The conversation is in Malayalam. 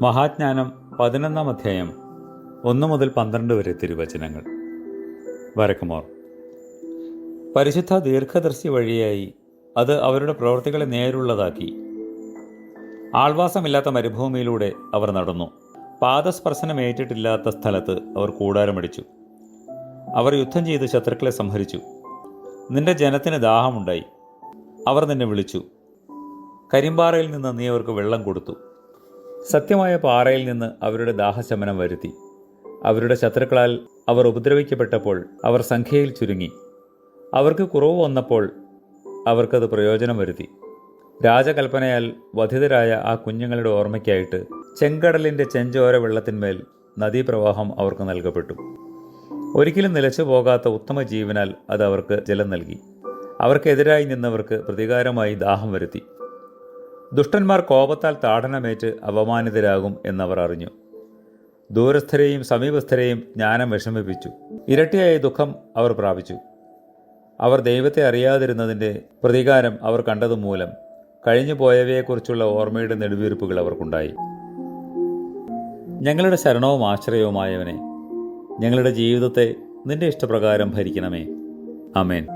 മഹാജ്ഞാനം പതിനൊന്നാം അധ്യായം ഒന്ന് മുതൽ പന്ത്രണ്ട് വരെ തിരുവചനങ്ങൾ. വരക്കുമോർ. പരിശുദ്ധ ദീർഘദർശി വഴിയായി അത് അവരുടെ പ്രവൃത്തികളെ നേരുള്ളതാക്കി. ആൾവാസമില്ലാത്ത മരുഭൂമിയിലൂടെ അവർ നടന്നു. പാദസ്പർശനമേറ്റിട്ടില്ലാത്ത സ്ഥലത്ത് അവർ കൂടാരമടിച്ചു. അവർ യുദ്ധം ചെയ്ത് ശത്രുക്കളെ സംഹരിച്ചു. നിന്റെ ജനത്തിന് ദാഹമുണ്ടായി. അവർ നിന്നെ വിളിച്ചു. കരിമ്പാറയിൽ നിന്ന് നീ അവർക്ക് വെള്ളം കൊടുത്തു. സത്യമായ പാറയിൽ നിന്ന് അവരുടെ ദാഹശമനം വരുത്തി. അവരുടെ ശത്രുക്കളാൽ അവർ ഉപദ്രവിക്കപ്പെട്ടപ്പോൾ അവർ സംഖ്യയിൽ ചുരുങ്ങി. അവർക്ക് കുറവ് വന്നപ്പോൾ അവർക്കത് പ്രയോജനം വരുത്തി. രാജകൽപ്പനയാൽ വധിതരായ ആ കുഞ്ഞുങ്ങളുടെ ഓർമ്മയ്ക്കായിട്ട് ചെങ്കടലിന്റെ ചെഞ്ചോര വെള്ളത്തിന്മേൽ നദീപ്രവാഹം അവർക്ക് നൽകപ്പെട്ടു. ഒരിക്കലും നിലച്ചു പോകാത്ത ഉത്തമ ജീവനാൽ അത് അവർക്ക് ജലം നൽകി. അവർക്കെതിരായി നിന്നവർക്ക് പ്രതികാരമായി ദാഹം വരുത്തി. ദുഷ്ടന്മാർ കോപത്താൽ താടനമേറ്റ് അപമാനിതരാകും എന്നവർ അറിഞ്ഞു. ദൂരസ്ഥരെയും സമീപസ്ഥരെയും ജ്ഞാനം വിഷമിപ്പിച്ചു. ഇരട്ടിയായ ദുഃഖം അവർ പ്രാപിച്ചു. അവർ ദൈവത്തെ അറിയാതിരുന്നതിന്റെ പ്രതികാരം അവർ കണ്ടതുമൂലം കഴിഞ്ഞു പോയവയെക്കുറിച്ചുള്ള ഓർമ്മയുടെ നെടുവീർപ്പുകൾ അവർക്കുണ്ടായി. ഞങ്ങളുടെ ശരണവും ആശ്രയവുമായവനെ ഞങ്ങളുടെ ജീവിതത്തെ നിന്റെ ഇഷ്ടപ്രകാരം ഭരിക്കണമേ. അമേൻ